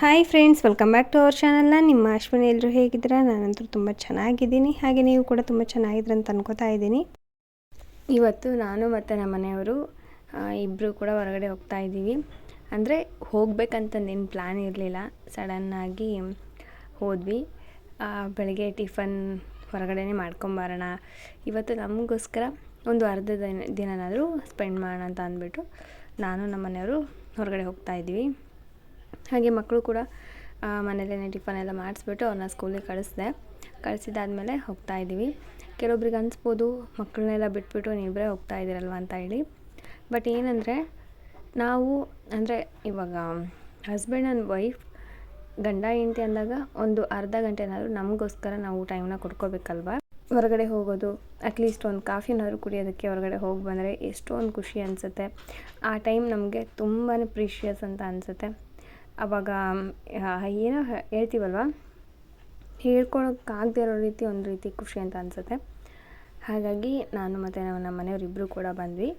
Hi friends welcome back to our ಚಾನಲ್ನ ನಿಮ್ಮ ಅಶ್ವಿನಿ ಎಲ್ಲರೂ ಹೇಗಿದ್ದೀರಾ? ನಾನಂತೂ ತುಂಬ ಚೆನ್ನಾಗಿದ್ದೀನಿ. ಹಾಗೆ ನೀವು ಕೂಡ ತುಂಬ ಚೆನ್ನಾಗಿದ್ದೀರ ಅಂತ ಅನ್ಕೋತಾ ಇದ್ದೀನಿ. ಇವತ್ತು ನಾನು ಮತ್ತು ನಮ್ಮ ಮನೆಯವರು ಇಬ್ಬರು ಕೂಡ ಹೊರಗಡೆ ಹೋಗ್ತಾ ಇದ್ದೀವಿ. ಅಂದರೆ ಹೋಗ್ಬೇಕಂತಂದೇನು ಪ್ಲ್ಯಾನ್ ಇರಲಿಲ್ಲ. ಸಡನ್ನಾಗಿ ಹೋದ್ವಿ. ಬೆಳಗ್ಗೆ ಟಿಫನ್ ಹೊರಗಡೆನೇ ಮಾಡ್ಕೊಂಬರೋಣ ಇವತ್ತು ನಮಗೋಸ್ಕರ ಒಂದು ಅರ್ಧ ದಿನ ದಿನನಾದರೂ ಸ್ಪೆಂಡ್ ಮಾಡೋಣ ಅಂತ ಅಂದ್ಬಿಟ್ಟು ನಾನು ನಮ್ಮ ಮನೆಯವರು ಹೊರಗಡೆ ಹೋಗ್ತಾ ಇದ್ದೀವಿ. ಹಾಗೆ ಮಕ್ಕಳು ಕೂಡ ಮನೇಲೇ ಟಿಫನ್ ಎಲ್ಲ ಮಾಡಿಸ್ಬಿಟ್ಟು ಅವ್ರನ್ನ ಸ್ಕೂಲಿಗೆ ಕಳಿಸ್ದೆ. ಕಳಿಸಿದಾದ್ಮೇಲೆ ಹೋಗ್ತಾ ಇದ್ದೀವಿ. ಕೆಲವೊಬ್ರಿಗೆ ಅನಿಸ್ಬೋದು, ಮಕ್ಕಳನ್ನೆಲ್ಲ ಬಿಟ್ಬಿಟ್ಟು ನೀವಿಬ್ಬರೇ ಹೋಗ್ತಾ ಇದ್ದೀರಲ್ವ ಅಂತ ಹೇಳಿ. ಬಟ್ ಏನಂದರೆ, ನಾವು, ಅಂದರೆ ಇವಾಗ ಹಸ್ಬೆಂಡ್ ಆ್ಯಂಡ್ ವೈಫ್ ಗಂಡ ಹೆಂಡತಿ ಅಂದಾಗ ಒಂದು ಅರ್ಧ ಗಂಟೆನಾದರೂ ನಮಗೋಸ್ಕರ ನಾವು ಟೈಮ್ನ ಕೊಡ್ಕೋಬೇಕಲ್ವ? ಹೊರಗಡೆ ಹೋಗೋದು ಅಟ್ಲೀಸ್ಟ್ ಒಂದು ಕಾಫಿನಾದರೂ ಕುಡಿಯೋದಕ್ಕೆ ಹೊರಗಡೆ ಹೋಗಿ ಬಂದರೆ ಎಷ್ಟೊಂದು ಖುಷಿ ಅನಿಸುತ್ತೆ. ಆ ಟೈಮ್ ನಮಗೆ ತುಂಬಾ ಪ್ರೀಷಿಯಸ್ ಅಂತ ಅನಿಸುತ್ತೆ. ಆವಾಗ ಆ, ಏನೋ ಹೇಳ್ತೀವಲ್ವ? ಹೇಳ್ಕೊಳಕ್ಕಾಗದೇ ಇರೋ ರೀತಿ ಒಂದು ರೀತಿ ಖುಷಿ ಅಂತ ಅನಿಸುತ್ತೆ. ಹಾಗಾಗಿ ನಾನು ಮತ್ತು ನಮ್ಮ ಮನೆಯವರಿಬ್ಬರು ಕೂಡ ಬಂದ್ವಿ.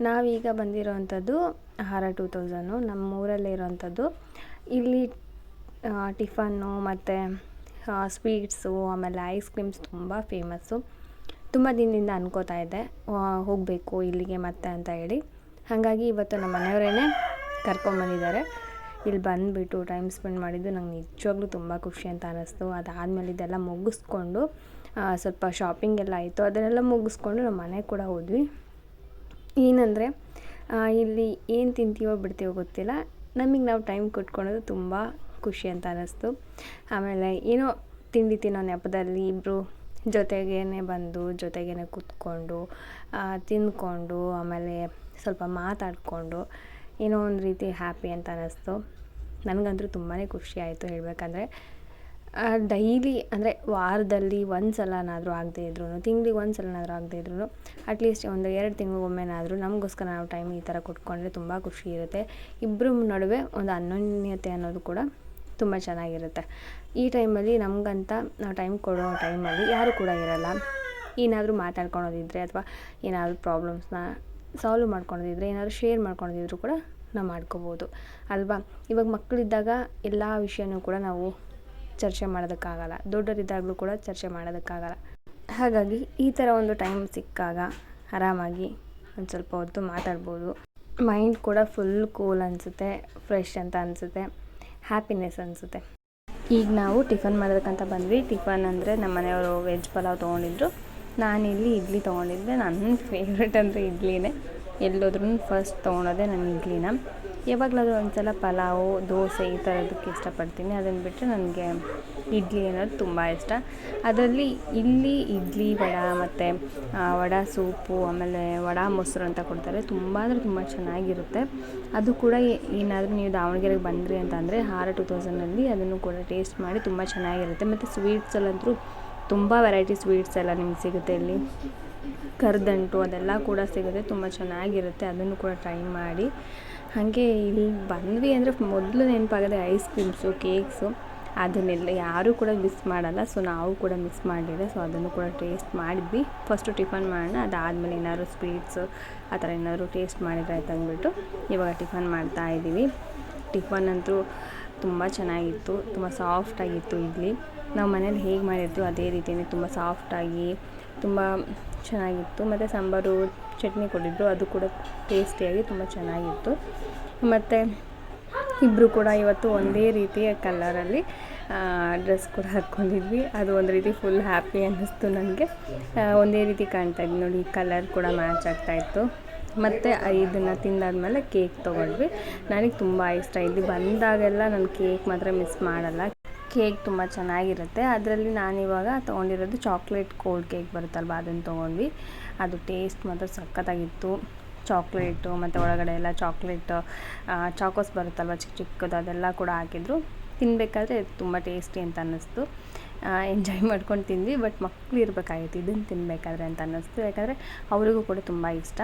ನಾವೀಗ ಬಂದಿರೋವಂಥದ್ದು ಹಾರ ಟೂ ತೌಸನ್ನು ನಮ್ಮ ಊರಲ್ಲೇ ಇರೋವಂಥದ್ದು ಇಲ್ಲಿ ಟಿಫನ್ನು ಮತ್ತು ಸ್ವೀಟ್ಸು ಆಮೇಲೆ ಐಸ್ ಕ್ರೀಮ್ಸ್ ತುಂಬ ಫೇಮಸ್ಸು. ತುಂಬ ದಿನದಿಂದ ಅನ್ಕೋತಾ ಇದ್ದೆ. ಹೋಗಬೇಕು ಇಲ್ಲಿಗೆ ಮತ್ತೆ ಅಂತ ಹೇಳಿ. ಹಾಗಾಗಿ ಇವತ್ತು ನಮ್ಮ ಮನೆಯವರೇ ಕರ್ಕೊಂಬಂದಿದ್ದಾರೆ. ಇಲ್ಲಿ ಬಂದುಬಿಟ್ಟು ಟೈಮ್ ಸ್ಪೆಂಡ್ ಮಾಡಿದ್ದು ನಂಗೆ ನಿಜವಾಗ್ಲೂ ತುಂಬ ಖುಷಿ ಅಂತ ಅನ್ನಿಸ್ತು ಅದಾದಮೇಲೆ ಇದೆಲ್ಲ ಮುಗಿಸ್ಕೊಂಡು ಸ್ವಲ್ಪ ಶಾಪಿಂಗ್ ಎಲ್ಲ ಆಯಿತು. ಅದನ್ನೆಲ್ಲ ಮುಗಿಸ್ಕೊಂಡು ನಮ್ಮ ಮನೆಗೆ ಕೂಡ ಹೋದ್ವಿ. ಏನಂದರೆ ಇಲ್ಲಿ ಏನು ತಿಂತೀವೋ ಬಿಡ್ತೀವೋ ಗೊತ್ತಿಲ್ಲ. ನಮಗೆ ನಾವು ಟೈಮ್ ಕೊಟ್ಕೊಳೋದು ತುಂಬ ಖುಷಿ ಅಂತ ಅನ್ನಿಸ್ತು ಆಮೇಲೆ ಏನೋ ತಿಂಡಿ ತಿನ್ನೋ ನೆಪದಲ್ಲಿ ಇಬ್ಬರು ಜೊತೆಗೇ ಬಂದು ಜೊತೆಗೇ ಕೂತ್ಕೊಂಡು ತಿಂದ್ಕೊಂಡು ಆಮೇಲೆ ಸ್ವಲ್ಪ ಮಾತಾಡಿಕೊಂಡು ಏನೋ ಒಂದು ರೀತಿ ಹ್ಯಾಪಿ ಅಂತ ಅನ್ನಿಸ್ತು ನನಗಂತೂ ತುಂಬಾ ಖುಷಿ ಆಯಿತು ಹೇಳಬೇಕಂದ್ರೆ ಡೈಲಿ ಅಂದರೆ ವಾರದಲ್ಲಿ ಒಂದು ಸಲನಾದರೂ ಆಗದೇ ಇದ್ರೂ ತಿಂಗಳಿಗೆ ಒಂದು ಸಲನಾದರೂ ಆಗದೇ ಇದ್ರೂ ಅಟ್ಲೀಸ್ಟ್ ಒಂದು ಎರಡು ತಿಂಗಳಿಗೊಮ್ಮೆನಾದರೂ ನಮಗೋಸ್ಕರ ನಾವು ಟೈಮ್ ಈ ಥರ ಕೊಟ್ಕೊಂಡ್ರೆ ತುಂಬ ಖುಷಿ ಇರುತ್ತೆ. ಇಬ್ಬರ ನಡುವೆ ಒಂದು ಅನ್ಯೋನ್ಯತೆ ಅನ್ನೋದು ಕೂಡ ತುಂಬ ಚೆನ್ನಾಗಿರುತ್ತೆ. ಈ ಟೈಮಲ್ಲಿ ನಮಗಂತ ನಾವು ಟೈಮ್ ಕೊಡೋ ಟೈಮಲ್ಲಿ ಯಾರು ಕೂಡ ಇರಲ್ಲ. ಏನಾದರೂ ಮಾತಾಡ್ಕೊಳೋದಿದ್ರೆ ಅಥವಾ ಏನಾದರೂ ಪ್ರಾಬ್ಲಮ್ಸ್ನ ಸಾಲ್ವ್ ಮಾಡ್ಕೊಳೋದಿದ್ರೆ, ಏನಾದರೂ ಶೇರ್ ಮಾಡ್ಕೊಳೋದಿದ್ರು ಕೂಡ ನಾವು ಮಾಡ್ಕೋಬೋದು. ಅಲ್ವಾ? ಇವಾಗ ಮಕ್ಕಳಿದ್ದಾಗ ಎಲ್ಲ ವಿಷಯನೂ ಕೂಡ ನಾವು ಚರ್ಚೆ ಮಾಡೋದಕ್ಕಾಗಲ್ಲ. ದೊಡ್ಡವರಿದ್ದಾಗಲೂ ಕೂಡ ಚರ್ಚೆ ಮಾಡೋದಕ್ಕಾಗಲ್ಲ. ಹಾಗಾಗಿ ಈ ಥರ ಒಂದು ಟೈಮ್ ಸಿಕ್ಕಾಗ ಆರಾಮಾಗಿ ಒಂದು ಸ್ವಲ್ಪ ಹೊತ್ತು ಮಾತಾಡ್ಬೋದು. ಮೈಂಡ್ ಕೂಡ ಫುಲ್ ಕೂಲ್ ಅನಿಸುತ್ತೆ ಫ್ರೆಶ್ ಅಂತ ಅನಿಸುತ್ತೆ ಹ್ಯಾಪಿನೆಸ್ ಅನಿಸುತ್ತೆ. ಈಗ ನಾವು ಟಿಫನ್ ಮಾಡೋದಕ್ಕಂತ ಬಂದ್ವಿ. ಟಿಫನ್ ಅಂದರೆ ನಮ್ಮ ಮನೆಯವರು ವೆಜ್ ಪಲಾವ್ ತೊಗೊಂಡಿದ್ರು. ನಾನಿಲ್ಲಿ ಇಡ್ಲಿ ತೊಗೊಂಡಿದ್ದೆ. ನನ್ನ ಫೇವ್ರೆಟ್ ಅಂದರೆ ಇಡ್ಲಿನೇ. ಎಲ್ಲೋದ್ರೂ ಫಸ್ಟ್ ತೊಗೊಳೋದೇ ನನ್ನ ಇಡ್ಲಿನ. ಯಾವಾಗಲಾದ್ರೂ ಒಂದ್ಸಲ ಪಲಾವು, ದೋಸೆ ಈ ಥರದಕ್ಕೆ ಇಷ್ಟಪಡ್ತೀನಿ. ಅದನ್ನು ಬಿಟ್ಟರೆ ನನಗೆ ಇಡ್ಲಿ ಅನ್ನೋದು ತುಂಬ ಇಷ್ಟ. ಅದರಲ್ಲಿ ಇಲ್ಲಿ ಇಡ್ಲಿ, ವಡ ಮತ್ತು ವಡ ಸೂಪು, ಆಮೇಲೆ ವಡ ಮೊಸರು ಅಂತ ಕೊಡ್ತಾರೆ. ತುಂಬ ಅಂದರೆ ತುಂಬ ಚೆನ್ನಾಗಿರುತ್ತೆ. ಅದು ಕೂಡ ಏನಾದರೂ ನೀವು ದಾವಣಗೆರೆಗೆ ಬಂದ್ರಿ ಅಂತಂದರೆ ಹಾರ ಟು ತೌಸಂಡಲ್ಲಿ ಅದನ್ನು ಕೂಡ ಟೇಸ್ಟ್ ಮಾಡಿ ತುಂಬ ಚೆನ್ನಾಗಿರುತ್ತೆ. ಮತ್ತು ಸ್ವೀಟ್ಸಲ್ಲಂತೂ ತುಂಬ ವೆರೈಟಿ ಸ್ವೀಟ್ಸ್ ಎಲ್ಲ ನಿಮ್ಗೆ ಸಿಗುತ್ತೆ ಇಲ್ಲಿ. ಕರ್ದಂಟು ಅದೆಲ್ಲ ಕೂಡ ಸಿಗುತ್ತೆ. ತುಂಬ ಚೆನ್ನಾಗಿರುತ್ತೆ. ಅದನ್ನು ಕೂಡ ಟ್ರೈ ಮಾಡಿ. ಹಾಗೆ ಇಲ್ಲಿ ಬಂದ್ವಿ ಅಂದರೆ ಮೊದಲು ನೆನಪಾಗದೆ ಐಸ್ ಕ್ರೀಮ್ಸು ಕೇಕ್ಸು ಅದನ್ನೆಲ್ಲ ಯಾರೂ ಕೂಡ ಮಿಸ್ ಮಾಡಲ್ಲ. ಸೊ ನಾವು ಕೂಡ ಮಿಸ್ ಮಾಡಿದೆ. ಸೊ ಅದನ್ನು ಕೂಡ ಟೇಸ್ಟ್ ಮಾಡಿದ್ವಿ. ಫಸ್ಟು ಟಿಫನ್ ಮಾಡೋಣ. ಅದಾದಮೇಲೆ ಏನಾದ್ರು ಸ್ವೀಟ್ಸು ಆ ಥರ ಏನಾದರೂ ಟೇಸ್ಟ್ ಮಾಡಿದ್ರೆ ಆಯ್ತು ಅಂದ್ಬಿಟ್ಟು ಇವಾಗ ಟಿಫನ್ ಮಾಡ್ತಾ ಇದ್ದೀವಿ. ಟಿಫನ್ ಅಂತೂ ತುಂಬ ಚೆನ್ನಾಗಿತ್ತು. ತುಂಬ ಸಾಫ್ಟಾಗಿತ್ತು ಇಡ್ಲಿ. ನಾವು ಮನೇಲಿ ಹೇಗೆ ಮಾಡಿರ್ತೀವಿ ಅದೇ ರೀತಿಯೇ ತುಂಬ ಸಾಫ್ಟಾಗಿ ತುಂಬ ಚೆನ್ನಾಗಿತ್ತು. ಮತ್ತು ಸಾಂಬಾರು, ಚಟ್ನಿ ಕೊಟ್ಟಿದ್ರು. ಅದು ಕೂಡ ಟೇಸ್ಟಿಯಾಗಿ ತುಂಬ ಚೆನ್ನಾಗಿತ್ತು. ಮತ್ತು ಇಬ್ಬರು ಕೂಡ ಇವತ್ತು ಒಂದೇ ರೀತಿಯ ಕಲರಲ್ಲಿ ಡ್ರೆಸ್ ಕೂಡ ಹಾಕ್ಕೊಂಡಿದ್ವಿ ಅದು ಒಂದು ರೀತಿ ಫುಲ್ ಹ್ಯಾಪಿ ಅನ್ನಿಸ್ತು ನನಗೆ. ಒಂದೇ ರೀತಿ ಕಾಣ್ತಾ ಇದ್ವಿ. ನೋಡಿ ಕಲರ್ ಕೂಡ ಮ್ಯಾಚ್ ಆಗ್ತಾಯಿತ್ತು ಮತ್ತು ಇದನ್ನು ತಿಂದಾದ್ಮೇಲೆ ಕೇಕ್ ತೊಗೊಂಡ್ವಿ. ನನಗೆ ತುಂಬ ಇಷ್ಟ. ಇಲ್ಲಿ ಬಂದಾಗೆಲ್ಲ ನಾನು ಕೇಕ್ ಮಾತ್ರ ಮಿಸ್ ಮಾಡಲ್ಲ. ಕೇಕ್ ತುಂಬ ಚೆನ್ನಾಗಿರುತ್ತೆ. ಅದರಲ್ಲಿ ನಾನಿವಾಗ ತೊಗೊಂಡಿರೋದು ಚಾಕ್ಲೇಟ್ ಕೋಲ್ಡ್ ಕೇಕ್ ಬರುತ್ತಲ್ವ ಅದನ್ನು ತೊಗೊಂಡ್ವಿ. ಅದು ಟೇಸ್ಟ್ ಮಾತ್ರ ಸಖತ್ತಾಗಿತ್ತು. ಚಾಕ್ಲೇಟು ಮತ್ತು ಒಳಗಡೆ ಎಲ್ಲ ಚಾಕ್ಲೇಟ್ ಚಾಕೋಸ್ ಬರುತ್ತಲ್ವ ಚಿಕ್ಕ ಚಿಕ್ಕದು ಅದೆಲ್ಲ ಕೂಡ ಹಾಕಿದ್ರು. ತಿನ್ನಬೇಕಾದ್ರೆ ತುಂಬ ಟೇಸ್ಟಿ ಅಂತ ಅನ್ನಿಸ್ತು. ಎಂಜಾಯ್ ಮಾಡ್ಕೊಂಡು ತಿಂದ್ವಿ ಬಟ್ ಮಕ್ಕಳು ಇರಬೇಕಾಗಿತ್ತು, ಇದನ್ನು ತಿನ್ನಬೇಕಾದ್ರೆ ಅಂತ ಅನ್ನಿಸ್ತು. ಯಾಕಂದರೆ ಅವರಿಗೂ ಕೂಡ ತುಂಬ ಇಷ್ಟ.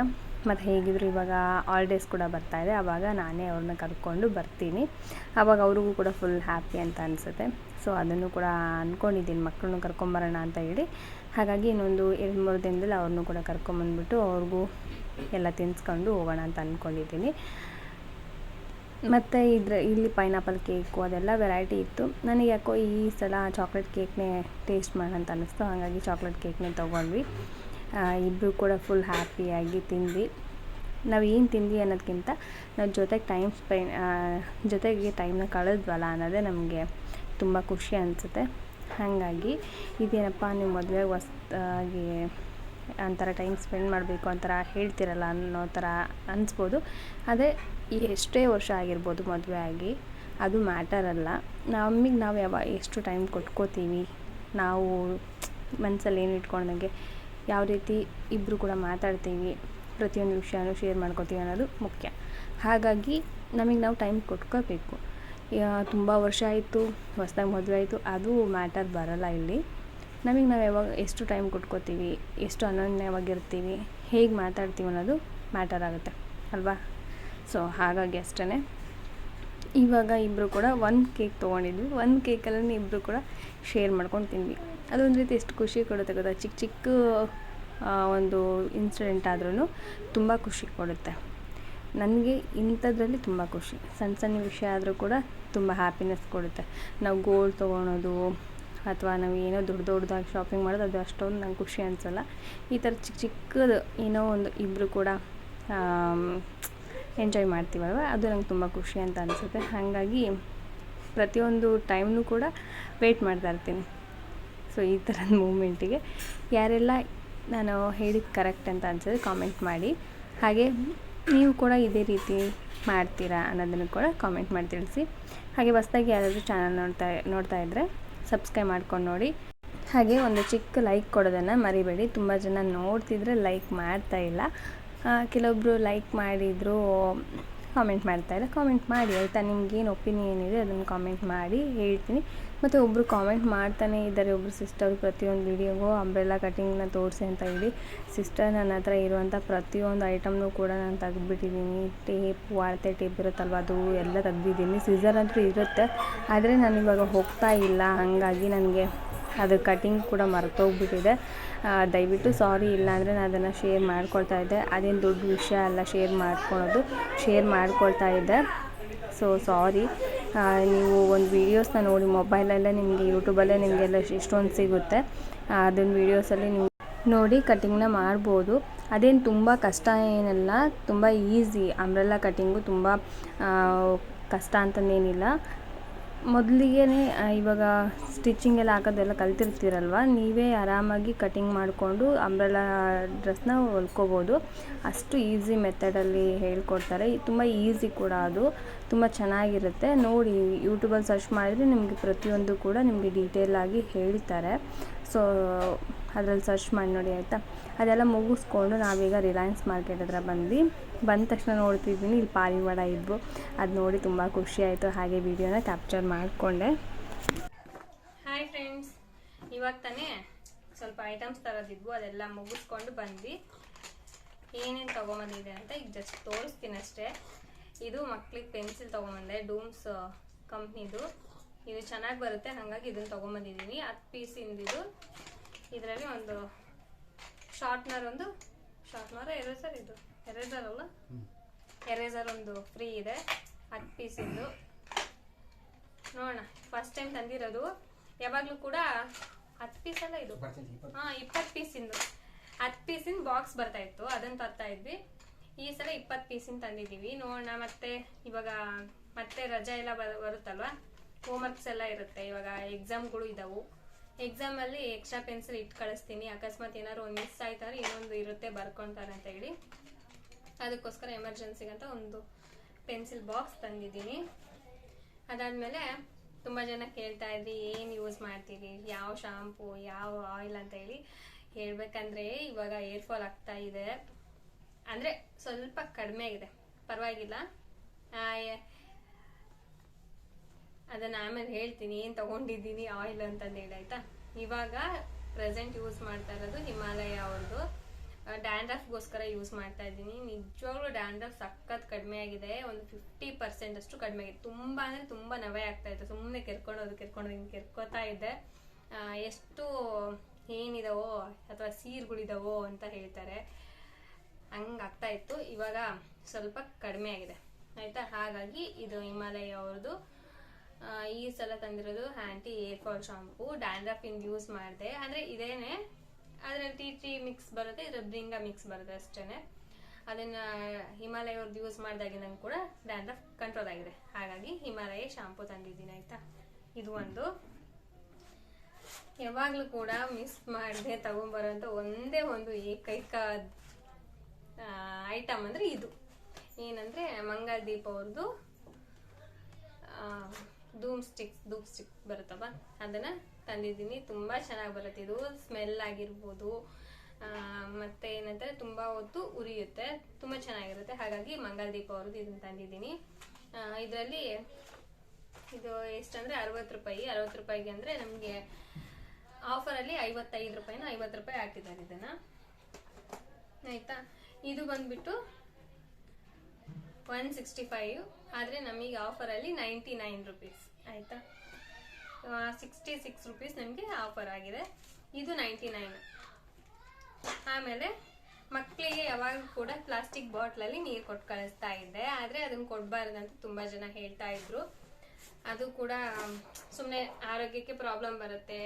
ಮತ್ತು ಹೇಗಿದ್ರು ಇವಾಗ ಹಾಲಿಡೇಸ್ ಕೂಡ ಬರ್ತಾ ಇದೆ. ಆವಾಗ ನಾನೇ ಅವ್ರನ್ನ ಕರ್ಕೊಂಡು ಬರ್ತೀನಿ. ಆವಾಗ ಅವ್ರಿಗೂ ಕೂಡ ಫುಲ್ ಹ್ಯಾಪಿ ಅಂತ ಅನಿಸುತ್ತೆ. ಸೊ ಅದನ್ನು ಕೂಡ ಅಂದ್ಕೊಂಡಿದ್ದೀನಿ ಮಕ್ಕಳನ್ನು ಕರ್ಕೊಂಬರೋಣ ಅಂತ ಹೇಳಿ. ಹಾಗಾಗಿ ಇನ್ನೊಂದು ಎರಡು ಮೂರು ದಿನದಲ್ಲಿ ಅವ್ರನ್ನೂ ಕೂಡ ಕರ್ಕೊಂಬಂದ್ಬಿಟ್ಟು ಅವ್ರಿಗೂ ಎಲ್ಲ ತಿನ್ನಿಸ್ಕೊಂಡು ಹೋಗೋಣ ಅಂತ ಅಂದ್ಕೊಂಡಿದ್ದೀನಿ ಮತ್ತು ಇದ್ರ ಇಲ್ಲಿ ಪೈನಾಪಲ್ ಕೇಕು ಅದೆಲ್ಲ ವೆರೈಟಿ ಇತ್ತು. ನನಗೆ ಯಾಕೋ ಈ ಸಲ ಚಾಕ್ಲೇಟ್ ಕೇಕ್ನೇ ಟೇಸ್ಟ್ ಮಾಡೋಂತ ಅನ್ನಿಸ್ತು. ಹಾಗಾಗಿ ಚಾಕ್ಲೇಟ್ ಕೇಕ್ನೇ ತೊಗೊಂಡ್ವಿ. ಇಬ್ಬರು ಕೂಡ ಫುಲ್ ಹ್ಯಾಪಿಯಾಗಿ ತಿಂದ್ವಿ. ನಾವು ಏನು ತಿಂದ್ವಿ ಅನ್ನೋದಕ್ಕಿಂತ ನಾವು ಜೊತೆಗೆ ಟೈಮ್ ಸ್ಪೆಂಡ್ ಜೊತೆಗೆ ಟೈಮ್ನ ಕಳೆದ್ವಲ್ಲ ಅನ್ನೋದೇ ನಮಗೆ ತುಂಬ ಖುಷಿ ಅನಿಸುತ್ತೆ. ಹಾಗಾಗಿ ಇದೇನಪ್ಪ ನೀವು ಮೊದಲೇ ಹೊಸ್ದಾಗಿ ಒಂಥರ ಟೈಮ್ ಸ್ಪೆಂಡ್ ಮಾಡಬೇಕು ಒಂಥರ ಹೇಳ್ತಿರಲ್ಲ ಅನ್ನೋ ಥರ ಅನಿಸ್ಬೋದು. ಅದೇ ಎಷ್ಟೇ ವರ್ಷ ಆಗಿರ್ಬೋದು ಮದುವೆ ಆಗಿ, ಅದು ಮ್ಯಾಟರ್ ಅಲ್ಲ. ನಮಗೆ ನಾವು ಯಾವಾಗ ಎಷ್ಟು ಟೈಮ್ ಕೊಟ್ಕೋತೀವಿ, ನಾವು ಮನಸ್ಸಲ್ಲಿ ಏನು ಇಟ್ಕೊಂಡಂಗೆ ಯಾವ ರೀತಿ ಇಬ್ಬರು ಕೂಡ ಮಾತಾಡ್ತೀವಿ, ಪ್ರತಿಯೊಂದು ವಿಷಯನೂ ಶೇರ್ ಮಾಡ್ಕೋತೀವಿ ಅನ್ನೋದು ಮುಖ್ಯ. ಹಾಗಾಗಿ ನಮಗೆ ನಾವು ಟೈಮ್ ಕೊಟ್ಕೋಬೇಕು. ತುಂಬ ವರ್ಷ ಆಯಿತು, ಹೊಸ್ದಾಗಿ ಮದುವೆ ಆಯಿತು, ಅದು ಮ್ಯಾಟರ್ ಬರೋಲ್ಲ ಇಲ್ಲಿ. ನಮಗೆ ನಾವು ಯಾವಾಗ ಎಷ್ಟು ಟೈಮ್ ಕೊಟ್ಕೋತೀವಿ, ಎಷ್ಟು ಅನನ್ಯವಾಗಿರ್ತೀವಿ, ಹೇಗೆ ಮಾತಾಡ್ತೀವಿ ಅನ್ನೋದು ಮ್ಯಾಟರ್ ಆಗುತ್ತೆ. ಅಲ್ವಾ? ಸೊ ಹಾಗಾಗಿ ಅಷ್ಟೇ ಇವಾಗ ಇಬ್ಬರು ಕೂಡ ಒಂದು ಕೇಕ್ ತೊಗೊಂಡಿದ್ವಿ. ಒಂದು ಕೇಕಲ್ಲಿ ಇಬ್ಬರು ಕೂಡ ಶೇರ್ ಮಾಡ್ಕೊಂಡು ತಿಂದ್ವಿ. ಅದೊಂದು ರೀತಿ ಎಷ್ಟು ಖುಷಿ ಕೊಡುತ್ತೆ ಗೊತ್ತಾ? ಚಿಕ್ಕ ಚಿಕ್ಕ ಒಂದು ಇನ್ಸಿಡೆಂಟ್ ಆದ್ರೂ ತುಂಬ ಖುಷಿ ಕೊಡುತ್ತೆ. ನನಗೆ ಇಂಥದ್ರಲ್ಲಿ ತುಂಬ ಖುಷಿ. ಸಣ್ಣ ಸಣ್ಣ ವಿಷಯ ಆದರೂ ಕೂಡ ತುಂಬ ಹ್ಯಾಪಿನೆಸ್ ಕೊಡುತ್ತೆ. ನಾವು ಗೋಲ್ಡ್ ತೊಗೊಳೋದು ಅಥವಾ ನಾವು ಏನೋ ದೊಡ್ಡ ದೊಡ್ಡದಾಗಿ ಶಾಪಿಂಗ್ ಮಾಡೋದು, ಅದು ಅಷ್ಟೊಂದು ನಂಗೆ ಖುಷಿ ಅನಿಸಲ್ಲ. ಈ ಥರ ಚಿಕ್ಕ ಚಿಕ್ಕದು ಏನೋ ಒಂದು ಇಬ್ಬರು ಕೂಡ ಎಂಜಾಯ್ ಮಾಡ್ತೀವಲ್ವ? ಅದು ನಂಗೆ ತುಂಬ ಖುಷಿ ಅಂತ ಅನಿಸುತ್ತೆ. ಹಾಗಾಗಿ ಪ್ರತಿಯೊಂದು ಟೈಮ್ನು ಕೂಡ ವೆಯ್ಟ್ ಮಾಡ್ತಾ ಇರ್ತೀನಿ. ಸೊ ಈ ಥರದ ಮೂಮೆಂಟಿಗೆ ಯಾರೆಲ್ಲ ನಾನು ಹೇಳಿದ್ದು ಕರೆಕ್ಟ್ ಅಂತ ಅನ್ಸಿದ್ರೆ ಕಾಮೆಂಟ್ ಮಾಡಿ. ಹಾಗೆ ನೀವು ಕೂಡ ಇದೇ ರೀತಿ ಮಾಡ್ತೀರಾ ಅನ್ನೋದನ್ನು ಕೂಡ ಕಾಮೆಂಟ್ ಮಾಡಿ ತಿಳಿಸಿ. ಹಾಗೆ ಹೊಸ್ದಾಗಿ ಯಾರಾದರೂ ಚಾನಲ್ ನೋಡ್ತಾ ನೋಡ್ತಾ ಇದ್ದರೆ ಸಬ್ಸ್ಕ್ರೈಬ್ ಮಾಡ್ಕೊಂಡು ನೋಡಿ. ಹಾಗೆ ಒಂದು ಚಿಕ್ಕ ಲೈಕ್ ಕೊಡೋದನ್ನು ಮರಿಬೇಡಿ. ತುಂಬ ಜನ ನೋಡ್ತಿದ್ರೆ ಲೈಕ್ ಮಾಡ್ತಾ ಇಲ್ಲ. ಕೆಲವೊಬ್ಬರು ಲೈಕ್ ಮಾಡಿದರು ಕಾಮೆಂಟ್ ಮಾಡ್ತಾ ಇಲ್ಲ. ಕಾಮೆಂಟ್ ಮಾಡಿ, ಆಯಿತಾ? ನಿಮ್ಗೇನು ಒಪಿನಿಯನ್ ಇದೆ ಅದನ್ನು ಕಾಮೆಂಟ್ ಮಾಡಿ, ಹೇಳ್ತೀನಿ. ಮತ್ತು ಒಬ್ಬರು ಕಾಮೆಂಟ್ ಮಾಡ್ತಾನೆ ಇದ್ದಾರೆ ಒಬ್ಬರು ಸಿಸ್ಟರ್ ಪ್ರತಿಯೊಂದು ವೀಡಿಯೋಗೂ ಅಂಬ್ರೆಲ್ಲ ಕಟಿಂಗ್ನ ತೋರಿಸಿ ಅಂತ ಹೇಳಿ. ಸಿಸ್ಟರ್ ನನ್ನ ಹತ್ರ ಇರುವಂಥ ಪ್ರತಿಯೊಂದು ಐಟಮ್ನು ಕೂಡ ನಾನು ತೆಗ್ದುಬಿಟ್ಟಿದ್ದೀನಿ. ಟೇಪ್ ವಾರ್ತೆ ಟೇಪ್ ಇರುತ್ತಲ್ವ, ಅದು ಎಲ್ಲ ತೆಗ್ದಿದ್ದೀನಿ. ಸಿಸರ್ ಅಂತೂ ಇರುತ್ತೆ. ಆದರೆ ನಾನು ಇವಾಗ ಹೋಗ್ತಾ ಇಲ್ಲ. ಹಾಗಾಗಿ ನನಗೆ ಅದು ಕಟಿಂಗ್ ಕೂಡ ಮರೆತೋಗ್ಬಿಟ್ಟಿದೆ. ದಯವಿಟ್ಟು ಸಾರಿ ಇಲ್ಲಾಂದರೆ ನಾನು ಅದನ್ನು ಶೇರ್ ಮಾಡ್ಕೊಳ್ತಾ ಇದ್ದೆ. ಅದೇನು ದೊಡ್ಡ ವಿಷಯ ಅಲ್ಲ ಶೇರ್ ಮಾಡ್ಕೊಳೋದು. ಶೇರ್ ಮಾಡ್ಕೊಳ್ತಾ ಇದ್ದೆ. ಸೊ ಸಾರಿ ನೀವು ಒಂದು ವೀಡಿಯೋಸ್ನ ನೋಡಿ ಮೊಬೈಲಲ್ಲೇ ನಿಮಗೆ ಯೂಟ್ಯೂಬಲ್ಲೇ ನಿಮಗೆಲ್ಲ ಎಷ್ಟೊಂದು ಸಿಗುತ್ತೆ. ಅದನ್ನ ವೀಡಿಯೋಸಲ್ಲಿ ನೀವು ನೋಡಿ ಕಟಿಂಗ್ನ ಮಾಡ್ಬೋದು. ಅದೇನು ತುಂಬ ಕಷ್ಟ ಏನಲ್ಲ, ತುಂಬ ಈಸಿ ಅಂಬ್ರೆಲ್ಲ ಕಟಿಂಗು ತುಂಬ ಕಷ್ಟ ಅಂತಂದೇನಿಲ್ಲ. ಮೊದಲಿಗೆ ಇವಾಗ ಸ್ಟಿಚಿಂಗ್ ಎಲ್ಲ ಹಾಕೋದೆಲ್ಲ ಕಲ್ತಿರ್ತೀರಲ್ವ? ನೀವೇ ಆರಾಮಾಗಿ ಕಟಿಂಗ್ ಮಾಡಿಕೊಂಡು ಅಂಬ್ರೆಲ್ಲ ಡ್ರೆಸ್ನ ಹೊಲ್ಕೋಬೋದು. ಅಷ್ಟು ಈಸಿ ಮೆಥಡಲ್ಲಿ ಹೇಳ್ಕೊಡ್ತಾರೆ. ತುಂಬ ಈಸಿ ಕೂಡ ಅದು. ತುಂಬ ಚೆನ್ನಾಗಿರುತ್ತೆ. ನೋಡಿ ಯೂಟ್ಯೂಬಲ್ಲಿ ಸರ್ಚ್ ಮಾಡಿದರೆ ನಿಮಗೆ ಪ್ರತಿಯೊಂದು ಕೂಡ ನಿಮಗೆ ಡೀಟೇಲಾಗಿ ಹೇಳ್ತಾರೆ. ಸೊ ಅದ್ರಲ್ಲಿ ಸರ್ಚ್ ಮಾಡಿ ನೋಡಿ ಆಯಿತಾ? ಅದೆಲ್ಲ ಮುಗಿಸ್ಕೊಂಡು ನಾವೀಗ ರಿಲಯನ್ಸ್ ಮಾರ್ಕೆಟ್ ಹತ್ರ ಬಂದ್ವಿ. ಬಂದ ತಕ್ಷಣ ನೋಡ್ತಿದ್ದೀನಿ, ಇಲ್ಲಿ ಪಾರಿವಾಳ ಇದ್ವು. ಅದು ನೋಡಿ ತುಂಬ ಖುಷಿ ಆಯಿತು. ಹಾಗೆ ವಿಡಿಯೋನ ಕ್ಯಾಪ್ಚರ್ ಮಾಡಿಕೊಂಡೆ. ಹಾಯ್ ಫ್ರೆಂಡ್ಸ್ ಇವಾಗ ತಾನೇ ಸ್ವಲ್ಪ ಐಟಮ್ಸ್ ತರೋದಿದ್ವು ಅದೆಲ್ಲ ಮುಗಿಸ್ಕೊಂಡು ಬಂದ್ವಿ. ಏನೇನು ತೊಗೊಂಬಂದಿದೆ ಅಂತ ಈಗ ಜಸ್ಟ್ ತೋರಿಸ್ತೀನಿ ಅಷ್ಟೇ. ಇದು ಮಕ್ಳಿಗೆ ಪೆನ್ಸಿಲ್ ತೊಗೊಂಬಂದೆ ಡೂಮ್ಸ್ ಕಂಪ್ನಿದು ಇದು ಚೆನ್ನಾಗಿ ಬರುತ್ತೆ, ಹಾಗಾಗಿ ಇದನ್ನು ತೊಗೊಂಬಂದಿದ್ದೀನಿ ಹತ್ತು ಪೀಸ್ ಇಂದಿದು ಇದರಲ್ಲಿ ಒಂದು ಶಾರ್ಟ್ನರ್ ಒಂದು ಶಾರ್ಟ್ನರ್ ಸರ್ ಇದು. ಎರೇಸರ್ ಅಲ್ಲ ಎರೇಸರ್ ಒಂದು ಫ್ರೀ ಇದೆ. ಹತ್ತು ಪೀಸ್ ಇದ್ದು. ನೋಡೋಣ. ಫಸ್ಟ್ ಟೈಮ್ ತಂದಿರೋದು. ಯಾವಾಗಲೂ ಕೂಡ ಹತ್ತು ಪೀಸ್ ಅಲ್ಲ ಇದು? ಹಾ ಇಪ್ಪತ್ತು ಪೀಸಿಂದು ಹತ್ತು ಪೀಸಿನ ಬಾಕ್ಸ್ ಬರ್ತಾ ಇತ್ತು. ಅದನ್ನ ತರ್ತಾ ಇದ್ವಿ. ಈ ಸಲ ಇಪ್ಪತ್ತು ಪೀಸಿನ ತಂದಿದ್ದೀವಿ. ನೋಡೋಣ ಮತ್ತೆ ಇವಾಗ ಮತ್ತೆ ರಜಾ ಎಲ್ಲ ಬರ್- ಬರುತ್ತಲ್ವಾ? ಹೋಮ್ವರ್ಕ್ಸ್ ಎಲ್ಲ ಇರುತ್ತೆ. ಇವಾಗ ಎಕ್ಸಾಮ್ಗಳು ಇದ್ದಾವೆ ಎಕ್ಸಾಮ್ ಅಲ್ಲಿ ಎಕ್ಸ್ಟ್ರಾ ಪೆನ್ಸಿಲ್ ಇಟ್ಟು ಕಳಿಸ್ತೀನಿ. ಅಕಸ್ಮಾತ್ ಏನಾದ್ರು ಒಂದು ಮಿಸ್ ಆಯ್ತಂದ್ರೆ ಇನ್ನೊಂದು ಇರುತ್ತೆ ಬರ್ಕೊಂತಾರೆ ಅಂತ ಹೇಳಿ. ಅದಕ್ಕೋಸ್ಕರ ಎಮರ್ಜೆನ್ಸಿಗಂತ ಒಂದು ಪೆನ್ಸಿಲ್ ಬಾಕ್ಸ್ ತಂದಿದ್ದೀನಿ. ಅದಾದಮೇಲೆ ತುಂಬ ಜನ ಕೇಳ್ತಾ ಇದ್ರಿ, ಏನು ಯೂಸ್ ಮಾಡ್ತೀರಿ? ಯಾವ ಶಾಂಪು ಯಾವ ಆಯಿಲ್ ಅಂತ ಹೇಳಿ ಹೇಳಬೇಕಂದ್ರೆ ಇವಾಗ ಏರ್ ಫಾಲ್ ಆಗ್ತಾ ಇದೆ. ಅಂದರೆ ಸ್ವಲ್ಪ ಕಡಿಮೆ ಆಗಿದೆ. ಪರವಾಗಿಲ್ಲ. ಅದನ್ನು ಆಮೇಲೆ ಹೇಳ್ತೀನಿ, ಏನು ತಗೊಂಡಿದ್ದೀನಿ ಆಯಿಲ್ ಅಂತಂದು ಹೇಳಿ ಆಯ್ತಾ? ಇವಾಗ ಪ್ರೆಸೆಂಟ್ ಯೂಸ್ ಮಾಡ್ತಾ ಇರೋದು ಹಿಮಾಲಯ ಅವ್ರದ್ದು ಡ್ಯಾಂಡ್ರಫ್ಗೋಸ್ಕರ ಯೂಸ್ ಮಾಡ್ತಾ ಇದ್ದೀನಿ. ನಿಜವಾಗ್ಲೂ ಡ್ಯಾಂಡ್ರಫ್ ಸಖತ್ ಕಡಿಮೆ ಆಗಿದೆ. ಒಂದು ಫಿಫ್ಟಿ ಪರ್ಸೆಂಟ್ ಅಷ್ಟು ಕಡಿಮೆ ಆಗಿದೆ. ತುಂಬ ಅಂದರೆ ತುಂಬ ನವೆ ಆಗ್ತಾ ಇತ್ತು. ಸುಮ್ಮನೆ ಕೆರ್ಕೊಳೋದು ಕೆರ್ಕೊಂಡು ಹಿಂಗೆ ಕೆರ್ಕೋತಾ ಇದ್ದೆ. ಎಷ್ಟು ಏನಿದಾವೋ ಅಥವಾ ಸೀರ್ಗಳಿದಾವೋ ಅಂತ ಹೇಳ್ತಾರೆ. ಹಂಗಾಗ್ತಾ ಇತ್ತು. ಇವಾಗ ಸ್ವಲ್ಪ ಕಡಿಮೆ ಆಗಿದೆ. ಆಯ್ತಾ? ಹಾಗಾಗಿ ಇದು ಹಿಮಾಲಯ ಅವ್ರದ್ದು. ಈ ಸಲ ತಂದಿರೋದು anti hair fall shampoo. Dandruff ಇಂದ ಯೂಸ್ ಮಾಡಿದೆ. ಅಂದ್ರೆ ಇದೇನೆ ಅದ್ರಲ್ಲಿ ಟಿ ಟಿ ಮಿಕ್ಸ್ ಬರುತ್ತೆ, ಇದ್ರ ಬ್ರಿಂಗ ಮಿಕ್ಸ್ ಬರುತ್ತೆ ಅಷ್ಟೇನೆ. ಅದನ್ನ ಹಿಮಾಲಯ ಅವ್ರದ್ದು ಯೂಸ್ ಮಾಡಿದಾಗಿಂದ ಕೂಡ ಡ್ಯಾಂಡ್ರಫ್ ಕಂಟ್ರೋಲ್ ಆಗಿದೆ. ಹಾಗಾಗಿ ಹಿಮಾಲಯ ಶಾಂಪು ತಂದಿದ್ದೀನಿ, ಆಯ್ತಾ? ಇದು ಒಂದು. ಯಾವಾಗಲೂ ಕೂಡ ಮಿಸ್ ಮಾಡದೆ ತಗೊಂಬರೋಂಥ ಒಂದೇ ಒಂದು ಏಕೈಕ ಐಟಮ್ ಅಂದರೆ ಇದು. ಏನಂದ್ರೆ ಮಂಗಲ್ದೀಪ್ ಅವ್ರದ್ದು ಧೂಮ್ ಸ್ಟಿಕ್ ಧೂಮ್ ಸ್ಟಿಕ್ ಬರುತ್ತವ ಅದನ್ನ ತಂದಿದ್ದೀನಿ. ತುಂಬ ಚೆನ್ನಾಗಿ ಬರುತ್ತೆ. ಇದು ಸ್ಮೆಲ್ ಆಗಿರ್ಬೋದು. ಮತ್ತೆ ಏನಂದ್ರೆ ತುಂಬ ಹೊತ್ತು ಉರಿಯುತ್ತೆ. ತುಂಬ ಚೆನ್ನಾಗಿರುತ್ತೆ. ಹಾಗಾಗಿ ಮಂಗಲ್ದೀಪ ಅವ್ರದ್ದು ಇದನ್ನ ತಂದಿದ್ದೀನಿ. ಇದರಲ್ಲಿ ಇದು ಎಷ್ಟಂದ್ರೆ ಅರವತ್ತು ರೂಪಾಯಿ. ಅರವತ್ತು ರೂಪಾಯಿಗೆ ಅಂದ್ರೆ ನಮಗೆ ಆಫರಲ್ಲಿ ಐವತ್ತೈದು ರೂಪಾಯಿನ ಐವತ್ತು ರೂಪಾಯಿ ಹಾಕಿದ್ದಾರೆ ಇದನ್ನ. ಆಯಿತಾ? ಇದು ಬಂದ್ಬಿಟ್ಟು ಒನ್ ಸಿಕ್ಸ್ಟಿ ಫೈವ್ ಆದರೆ ನಮಗೆ ಆಫರಲ್ಲಿ ನೈಂಟಿ ನೈನ್ ರುಪೀಸ್ ಆಯಿತಾ? ಸಿಕ್ಸ್ಟಿ ಸಿಕ್ಸ್ ರುಪೀಸ್ ನಿಮಗೆ ಆಫರ್ ಆಗಿದೆ. ಇದು ನೈಂಟಿ ನೈನ್ ಆಮೇಲೆ ಮಕ್ಕಳಿಗೆ ಯಾವಾಗಲೂ ಕೂಡ ಪ್ಲಾಸ್ಟಿಕ್ ಬಾಟ್ಲಲ್ಲಿ ನೀರು ಕೊಟ್ಟು ಕಳಿಸ್ತಾ ಇದ್ದೆ. ಆದರೆ ಅದನ್ನು ಕೊಡಬಾರ್ದು ಅಂತ ತುಂಬ ಜನ ಹೇಳ್ತಾ ಇದ್ರು. ಅದು ಕೂಡ ಸುಮ್ಮನೆ ಆರೋಗ್ಯಕ್ಕೆ ಪ್ರಾಬ್ಲಮ್ ಬರುತ್ತೆ.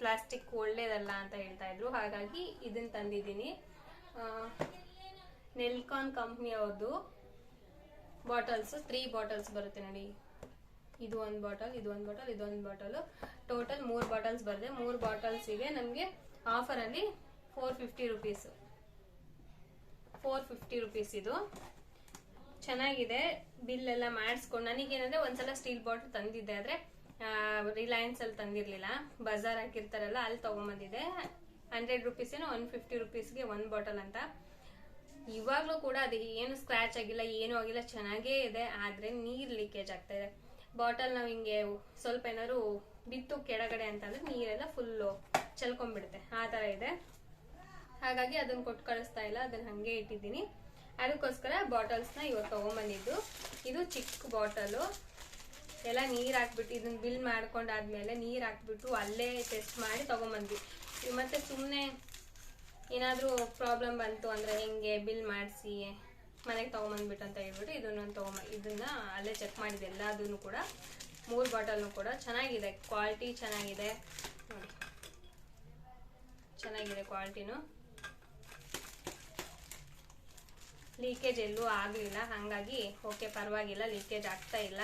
ಪ್ಲಾಸ್ಟಿಕ್ ಒಳ್ಳೇದಲ್ಲ ಅಂತ ಹೇಳ್ತಾ ಇದ್ರು. ಹಾಗಾಗಿ ಇದನ್ನು ತಂದಿದ್ದೀನಿ. ನೆಲ್ಕಾನ್ ಕಂಪ್ನಿ ಅವ್ರದ್ದು ಬಾಟಲ್ಸ್ ತ್ರೀ ಬಾಟಲ್ಸ್ ಬರುತ್ತೆ ನೋಡಿ. ಇದು ಒಂದು ಬಾಟಲ್, ಇದು ಒಂದು ಬಾಟಲ್ ಇದೊಂದು ಬಾಟಲ್. ಟೋಟಲ್ ಮೂರು ಬಾಟಲ್ಸ್ ಬರದೆ. ಮೂರು ಬಾಟಲ್ಸಿಗೆ ನಮಗೆ ಆಫರಲ್ಲಿ four fifty rupees four fifty rupees ಇದು. ಚೆನ್ನಾಗಿದೆ. ಬಿಲ್ ಎಲ್ಲ ಮಾಡಿಸ್ಕೊಂಡು ನನಗೇನಂದ್ರೆ ಒಂದ್ಸಲ ಸ್ಟೀಲ್ ಬಾಟಲ್ ತಂದಿದ್ದೆ ಆದರೆ ರಿಲಯನ್ಸ್ ಅಲ್ಲಿ ತಂದಿರಲಿಲ್ಲ. ಬಜಾರ್ ಹಾಕಿರ್ತಾರಲ್ಲ, ಅಲ್ಲಿ ತೊಗೊಂಬಂದಿದೆ ಹಂಡ್ರೆಡ್ ರುಪೀಸ್ ಒನ್ ಫಿಫ್ಟಿ ರುಪೀಸ್ಗೆ ಒಂದು ಬಾಟಲ್ ಅಂತ. ಇವಾಗಲೂ ಕೂಡ ಅದು ಏನು ಸ್ಕ್ರ್ಯಾಚ್ ಆಗಿಲ್ಲ, ಏನೂ ಆಗಿಲ್ಲ, ಚೆನ್ನಾಗೇ ಇದೆ. ಆದರೆ ನೀರು ಲೀಕೇಜ್ ಆಗ್ತಾ ಬಾಟಲ್ ನಾವು ಹಿಂಗೆ ಸ್ವಲ್ಪ ಏನಾದ್ರು ಬಿತ್ತು ಕೆಳಗಡೆ ಅಂತಂದ್ರೆ ನೀರೆಲ್ಲ ಫುಲ್ಲು ಚಲ್ಕೊಂಡ್ಬಿಡುತ್ತೆ. ಆ ತರ ಇದೆ. ಹಾಗಾಗಿ ಅದನ್ನ ಕೊಟ್ಟು ಕಳಿಸ್ತಾ ಇಲ್ಲ. ಅದನ್ನ ಹಂಗೆ ಇಟ್ಟಿದ್ದೀನಿ. ಅದಕ್ಕೋಸ್ಕರ ಬಾಟಲ್ಸ್ನ ಇವತ್ತು ತಗೊಂಬಂದಿದ್ದು. ಇದು ಚಿಕ್ಕ ಬಾಟಲು. ಎಲ್ಲ ನೀರ್ ಹಾಕ್ಬಿಟ್ಟು ಇದನ್ನ ಬಿಲ್ ಮಾಡ್ಕೊಂಡಾದ್ಮೇಲೆ ನೀರು ಹಾಕ್ಬಿಟ್ಟು ಅಲ್ಲೇ ಟೆಸ್ಟ್ ಮಾಡಿ ತಗೊಂಬಂದ್ವಿ. ಮತ್ತೆ ಸುಮ್ಮನೆ ಏನಾದರೂ ಪ್ರಾಬ್ಲಮ್ ಬಂತು ಅಂದ್ರೆ ಹೆಂಗೆ ಬಿಲ್ ಮಾಡಿಸಿ ಮನೆಗೆ ತೊಗೊಂಬಂದ್ಬಿಟ್ಟು ಅಂತ ಹೇಳ್ಬಿಟ್ಟು ಇದನ್ನ ತೊಗೊಂಬ, ಇದನ್ನ ಅಲ್ಲೇ ಚೆಕ್ ಮಾಡಿದೆ ಎಲ್ಲದನ್ನು ಕೂಡ ಮೂರು ಬಾಟಲ್ನು ಕೂಡ ಚೆನ್ನಾಗಿದೆ ಕ್ವಾಲಿಟಿ ಚೆನ್ನಾಗಿದೆ. ನೋಡಿ. ಚೆನ್ನಾಗಿದೆ ಕ್ವಾಲಿಟಿನೂ ಲೀಕೇಜ್ ಎಲ್ಲೂ ಆಗಲಿಲ್ಲ, ಹಾಗಾಗಿ ಓಕೆ ಪರವಾಗಿಲ್ಲ ಲೀಕೇಜ್ ಆಗ್ತಾ ಇಲ್ಲ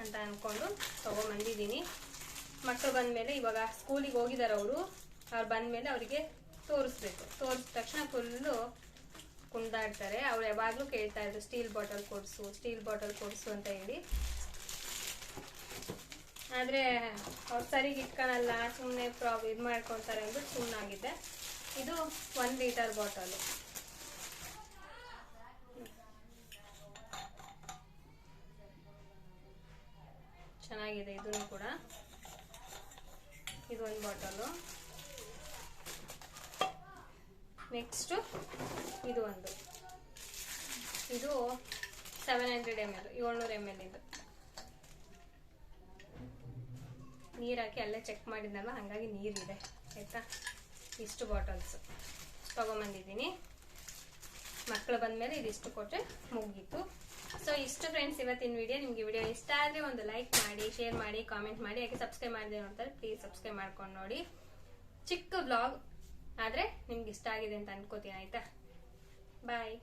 ಅಂತ ಅಂದ್ಕೊಂಡು ತೊಗೊಂಬಂದಿದ್ದೀನಿ. ಮಕ್ಕಳು ಬಂದಮೇಲೆ ಇವಾಗ ಸ್ಕೂಲಿಗೆ ಹೋಗಿದ್ದಾರೆ ಅವರು, ಅವ್ರು ಬಂದಮೇಲೆ ಅವರಿಗೆ ತೋರಿಸ್ಬೇಕು. ತೋರಿಸಿದ ತಕ್ಷಣ ಫುಲ್ಲು ಕುಂದಾಡ್ತಾರೆ. ಅವ್ರು ಯಾವಾಗಲೂ ಕೇಳ್ತಾ ಇದ್ರು, ಸ್ಟೀಲ್ ಬಾಟಲ್ ಕೊಡಿಸು, ಸ್ಟೀಲ್ ಬಾಟಲ್ ಕೊಡಿಸು ಅಂತ ಹೇಳಿ. ಆದರೆ ಅವ್ರು ಸರಿಗೆ ಇಟ್ಕೊಳಲ್ಲ ಸುಮ್ಮನೆ ಪ್ರಾಬ್ ಇದು ಮಾಡ್ಕೊತಾರೆ ಅಂದ್ಬಿಟ್ಟು ಸುಮ್ಮನಾಗಿದೆ ಇದು ಒನ್ ಲೀಟರ್ ಬಾಟಲು ಚೆನ್ನಾಗಿದೆ ಇದೂ ಕೂಡ. ಇದು ಒಂದು ಬಾಟಲು ನೆಕ್ಸ್ಟ್ ಇದು ಒಂದು. ಇದು ಸೆವೆನ್ ಹಂಡ್ರೆಡ್ ಎಂ ಎಲ್ ಏಳ್ನೂರು ಎಂ ಎಲ್ ಇದು. ನೀರು ಅಲ್ಲೇ ಚೆಕ್ ಮಾಡಿದ್ನಲ್ಲ, ಹಾಗಾಗಿ ನೀರಿದೆ, ಆಯಿತಾ? ಇಷ್ಟು ಬಾಟಲ್ಸ್ ತೊಗೊಂಬಂದಿದ್ದೀನಿ. ಮಕ್ಕಳು ಬಂದಮೇಲೆ ಇದಿಷ್ಟು ಕೊಟ್ಟರೆ ಮುಗೀತು. ಸೊ ಇಷ್ಟು ಫ್ರೆಂಡ್ಸ್ ಇವತ್ತಿನ ವಿಡಿಯೋ ನಿಮಗೆ ವಿಡಿಯೋ ಇಷ್ಟ ಆದರೆ ಒಂದು ಲೈಕ್ ಮಾಡಿ ಶೇರ್ ಮಾಡಿ ಕಾಮೆಂಟ್ ಮಾಡಿ ಹಾಗೆ ಸಬ್ಸ್ಕ್ರೈಬ್ ಮಾಡಿದೆ ನೋಡ್ತಾರೆ ಪ್ಲೀಸ್ ಸಬ್ಸ್ಕ್ರೈಬ್ ಮಾಡ್ಕೊಂಡು ನೋಡಿ. ಚಿಕ್ಕ ಬ್ಲಾಗ್ ಆದರೆ ನಿಮ್ಗೆ ಇಷ್ಟ ಆಗಿದೆ ಅಂತ ಅನ್ಕೋತೀನಿ ಆಯಿತಾ? ಬಾಯ್